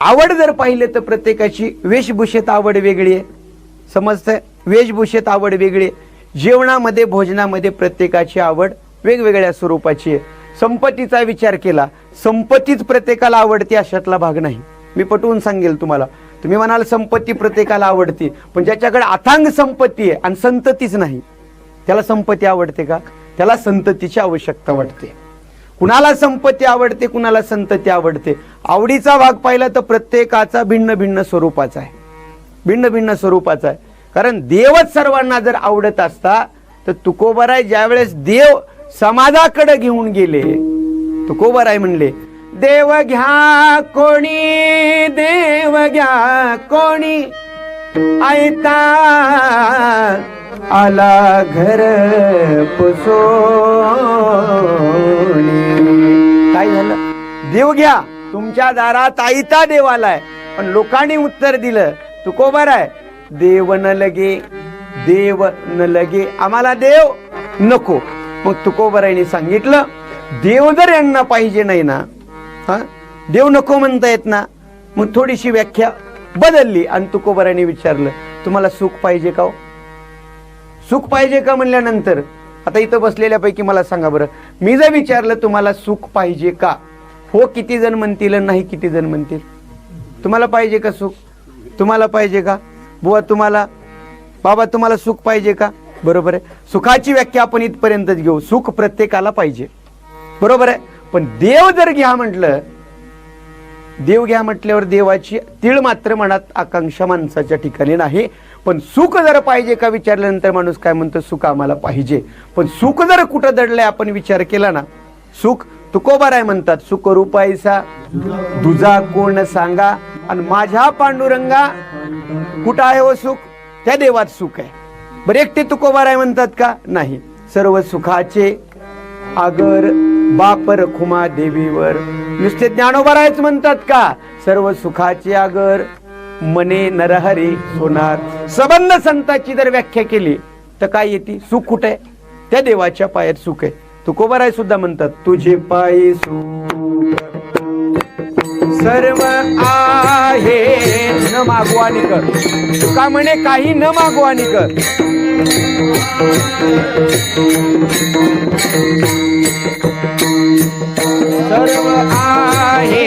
आवड जर पाहिलं तर प्रत्येकाची वेशभूषेत आवड वेगळी आहे. समजतंय? वेशभूषेत आवड वेगळी आहे. जेवणामध्ये भोजनामध्ये प्रत्येकाची आवड वेगवेगळ्या स्वरूपाची आहे. संपत्तीचा विचार केला संपत्तीच प्रत्येकाला आवडते अशातला भाग नाही. मी पटवून सांगेल तुम्हाला. तुम्ही म्हणाल संपत्ती प्रत्येकाला आवडते पण ज्याच्याकडे अथांग संपत्ती आहे आणि संततीच नाही त्याला संपत्ती आवडते का? त्याला संततीची आवश्यकता वाटते. कुणाला संपत्ती आवडते कुणाला संतती आवडते? आवडीचा भाग पाहिला तर प्रत्येकाचा भिन्न भिन्न स्वरूपाचा आहे. भिन्न भिन्न स्वरूपाचा आहे. कारण देवच सर्वांना जर आवडत असता तर तुकोबराय ज्यावेळेस देव समाजाकडे घेऊन गेले तुकोबराय म्हणले देव घ्या कोणी देव घ्या कोणी आयता आला घर पुसो. देव घ्या. तुमच्या दारात आईता देव आलाय पण लोकांनी उत्तर दिलं तू आहे देव न लगे देव न लगे आम्हाला देव नको. मग तुकोबरायने सांगितलं देव जर यांना पाहिजे नाही ना हा? देव नको म्हणता येत ना. मग थोडीशी व्याख्या बदलली आणि तुकोबराने विचारलं तुम्हाला सुख पाहिजे का हो? सुख पाहिजे का? म्हणल्यानंतर आता इथं बसलेल्यापैकी मला सांगा बरं. मी जर विचारलं तुम्हाला सुख पाहिजे का? हो किती जण म्हणतील नाही किती जण म्हणतील? तुम्हाला पाहिजे का सुख? तुम्हाला पाहिजे का? बुवा तुम्हाला बाबा तुम्हाला सुख पाहिजे का? बरोबर आहे. सुखाची व्याख्या आपण इथपर्यंतच घेऊ. सुख प्रत्येकाला पाहिजे. बरोबर आहे? पण देव जर घ्या म्हटलं देव घ्या म्हटल्यावर देवाची तीळ मात्र मनात आकांक्षा माणसाच्या ठिकाणी नाही. पण सुख जर पाहिजे का विचारल्यानंतर माणूस काय म्हणतो सुख आम्हाला पाहिजे. पण सुख जर कुठं दडलंय आपण विचार केला ना सुख तुकोबार आहे म्हणतात सुखरूपायसा तुझा दुजा कोण सांगा आणि माझ्या पांडुरंगा कुठं आहे हो व सुख? त्या देवात सुख आहे. बरं एकटे तुकोबार आहे म्हणतात का? नाही. सर्व सुखाचे आगर बापर खुमा देवीवर. नुसते ज्ञानोबारायच म्हणतात का? सर्व सुखाचे आगर मने नरहरी सोनार. सबंध संताची जर व्याख्या केली तर काय येते? सुख कुठे? आहे? त्या देवाच्या पायात सुख आहे. तुकोबाराय सुद्धा म्हणतात तुझे पायी सर्व आहे न मागू आणि कर. तुका म्हणे काही न मागू आणि कर? सर्व आहे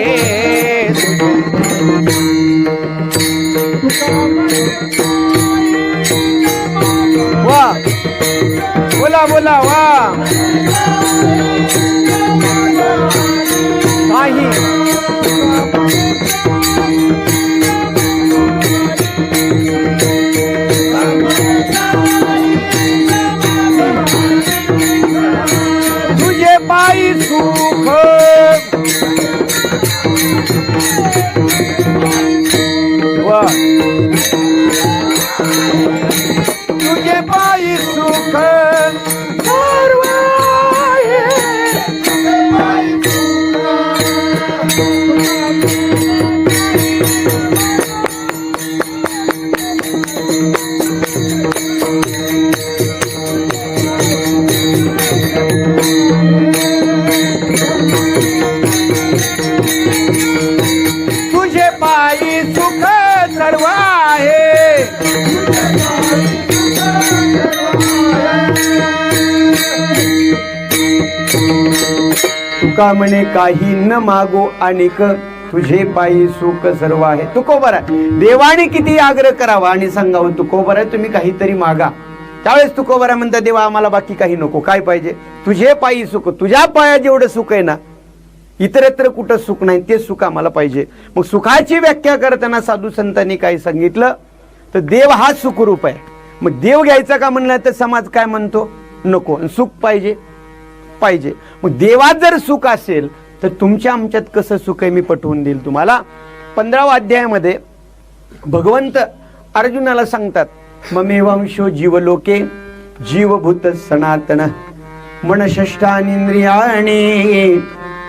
माई सुख सर्व आहे तुका म्हणे काही न मागो आणिक तुझे पायी सुख सर्व आहे तुकोबर आहे देवाने किती आग्रह करावा आणि सांगावं तुकोबर आहे तुम्ही काहीतरी मागा. त्यावेळेस तुकोबर आहे म्हणता देवा आम्हाला बाकी काही नको. काय पाहिजे? तुझे पायी सुख तुझ्या पाया जेवढं सुख आहे ना इतरत्र कुठं सुख नाही ते सुख आम्हाला पाहिजे. मग सुखाची व्याख्या करताना साधू संतांनी काय सांगितलं? तर देव हा सुखरूप आहे. मग देव घ्यायचा का म्हणलं तर समाज काय म्हणतो? नको. आणि सुख पाहिजे. पाहिजे. मग देवात जर सुख असेल तर तुमच्या आमच्यात कसं सुख आहे मी पटवून देईल तुम्हाला? पंधरावा अध्यायामध्ये भगवंत अर्जुनाला सांगतात ममेवंशो जीवलोके जीवभूत सनातन मनषष्ठानिंद्रियाणी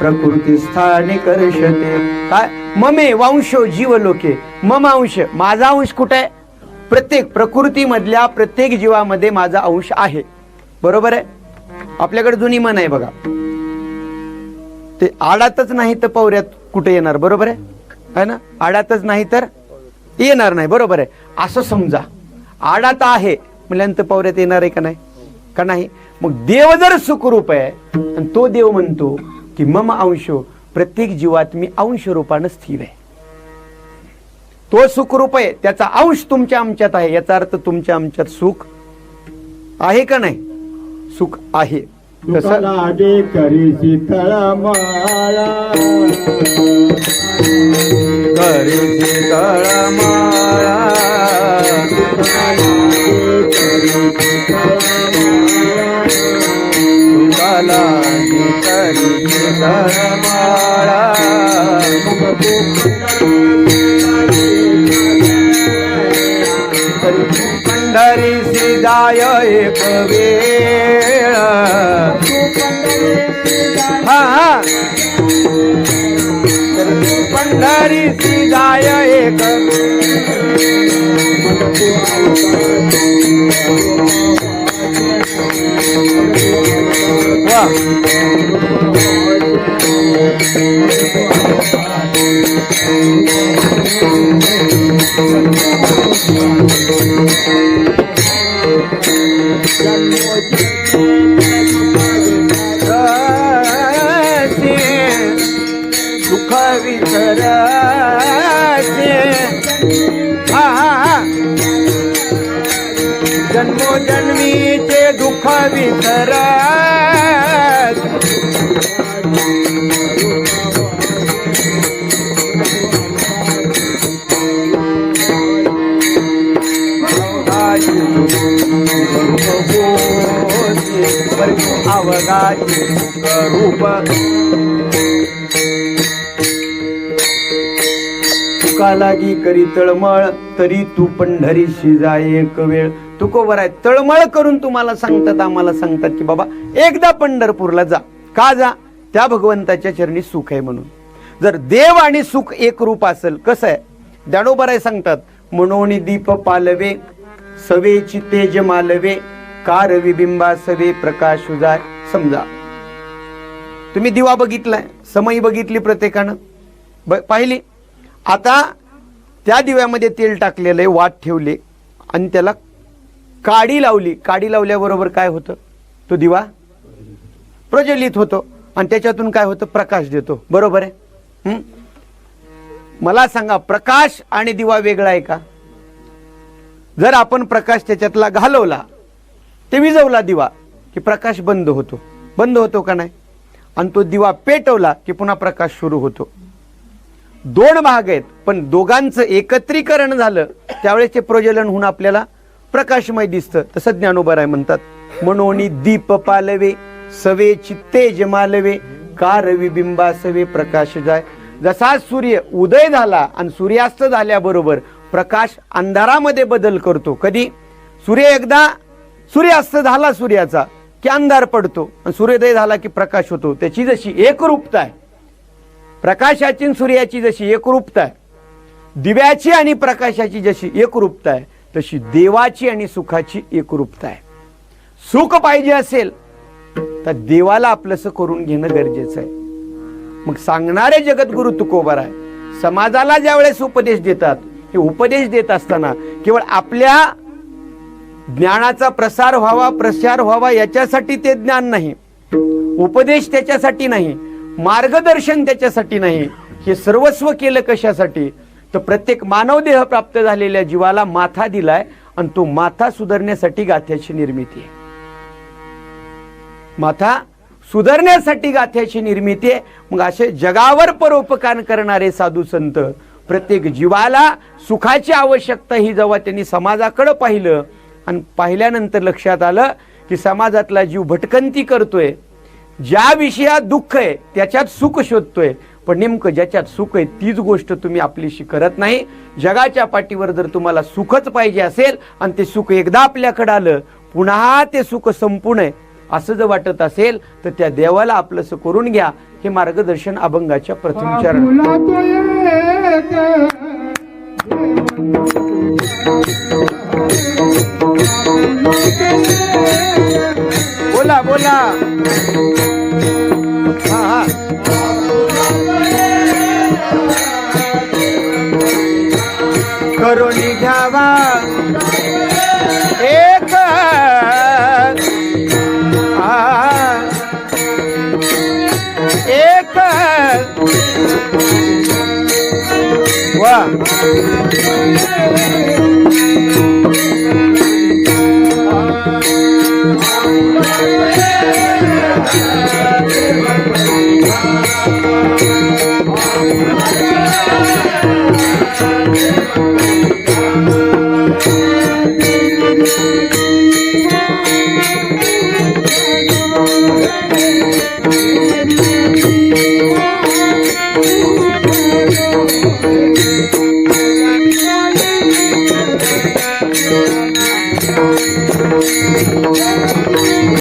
प्रकृती स्थाने करशते काय? ममे वंशो जीवलोके. मम अंश माझा अंश कुठे? आहे प्रत्येक प्रकृतीमधल्या प्रत्येक जीवामध्ये माझा अंश आहे. बरोबर आहे? आपल्याकडे जुनी मन आहे बघा. ते आडातच नाही तर पवऱ्यात कुठे येणार? बरोबर आहे? है ना? आडातच नाही तर येणार नाही. बरोबर आहे? असं समजा. आडात आहे म्हणल्यानंतर पवऱ्यात येणार आहे का नाही? का नाही? मग देव जर सुखरूप आहे आणि तो देव म्हणतो की मम अंश प्रत्येक जीवात मी अंश रूपानं स्थिर आहे. तो सुखरूप आहे त्याचा अंश तुमच्या आमच्यात आहे. याचा अर्थ तुमच्या आमच्यात सुख आहे का नाही? सुख आहे. करी शीतळ माळा. पंढरी जाय एक वेळ. हा हा. तर जाय एक वा. सुख विसरसे हा हा हा. जन्मोजन्मीचे दुःख विसर अवगाची रूप लागी करी तळमळ तरी तू पंढरीशी जाय एक वेळ. तुकोबर आहे तळमळ करून तुम्हाला सांगतात आम्हाला सांगतात की बाबा एकदा पंढरपूरला जा. का जा? त्या भगवंताच्या चरणी सुख आहे म्हणून. जर देव आणि सुख एक रूप असेल कसं आहे? ज्ञानोबर आहे सांगतात म्हणून दीप पालवे सवेची तेज मालवे कार विबिंबा सवे प्रकाश उजाय. समजा. तुम्ही दिवा बघितलाय समयी बघितली प्रत्येकानं. ब पाहिली? आता त्या दिव्यामध्ये तेल टाकलेलं आहे वाट ठेवले आणि त्याला काडी लावली. काडी लावल्याबरोबर काय होतं? तो दिवा प्रज्वलित होतो आणि त्याच्यातून काय होतं? प्रकाश देतो. बरोबर आहे? मला सांगा प्रकाश आणि दिवा वेगळा आहे का? जर आपण प्रकाश त्याच्यातला घालवला ते विजवला दिवा की प्रकाश बंद होतो. बंद होतो का नाही? आणि तो दिवा पेटवला की पुन्हा प्रकाश सुरू होतो. दोन भाग आहेत पण दोघांचं एकत्रीकरण झालं त्यावेळेचे प्रज्वलन होऊन आपल्याला प्रकाशमय दिसतं. तसं ज्ञानोबर आहे म्हणतात म्हणून दीप पालवे सवे तेज मालवे कार विबिंबा सवे प्रकाश जाय. जसा सूर्य उदय झाला आणि सूर्यास्त झाल्याबरोबर प्रकाश अंधारामध्ये बदल करतो. कधी? सूर्य एकदा सूर्यास्त झाला सूर्याचा की अंधार पडतो. आणि सूर्योदय झाला की प्रकाश होतो. त्याची जशी एकरूपता आहे प्रकाशाची सूर्याची जशी एकरूपता आहे दिव्याची आणि प्रकाशाची जशी एकरूपता आहे तशी देवाची आणि सुखाची एकरूपता आहे. सुख पाहिजे असेल तर देवाला आपलंसं करून घेणं गरजेचं आहे. मग सांगणारे जगद्गुरु तुकोबर आहे समाजाला ज्या वेळेस उपदेश देतात हे उपदेश देत असताना केवळ आपल्या ज्ञानाचा प्रसार व्हावा प्रसार व्हावा याच्यासाठी ते ज्ञान नाही. उपदेश त्याच्यासाठी नाही. मार्गदर्शन त्याच्यासाठी नाही हे सर्वस्व केलं कशासाठी? तर प्रत्येक मानवदेह प्राप्त झालेल्या जीवाला माथा दिलाय आणि तो माथा सुधारण्यासाठी गाथ्याची निर्मिती आहे. माथा सुधारण्यासाठी गाथ्याची निर्मिती आहे. मग असे जगावर परोपकार करणारे साधू संत प्रत्येक जीवाला सुखाची आवश्यकता ही जेव्हा त्यांनी समाजाकडे पाहिलं आणि पाहिल्यानंतर लक्षात आलं की समाजातला जीव भटकंती करतोय ज्या विषयात दुःख आहे त्याच्यात सुख शोधतोय. पण नेमकं ज्याच्यात सुख आहे तीच गोष्ट तुम्ही आपलीशी करत नाही. जगाच्या पाठीवर जर तुम्हाला सुखच पाहिजे असेल आणि ते सुख एकदा आपल्याकडे आलं पुन्हा ते सुख संपूर्ण आहे. असं जर वाटत असेल तर त्या देवाला आपलंसं करून घ्या. हे मार्गदर्शन अभंगाच्या प्रथम चरण बोला. हा करून घ्यावा. एक एक. वा. my God. Thank you.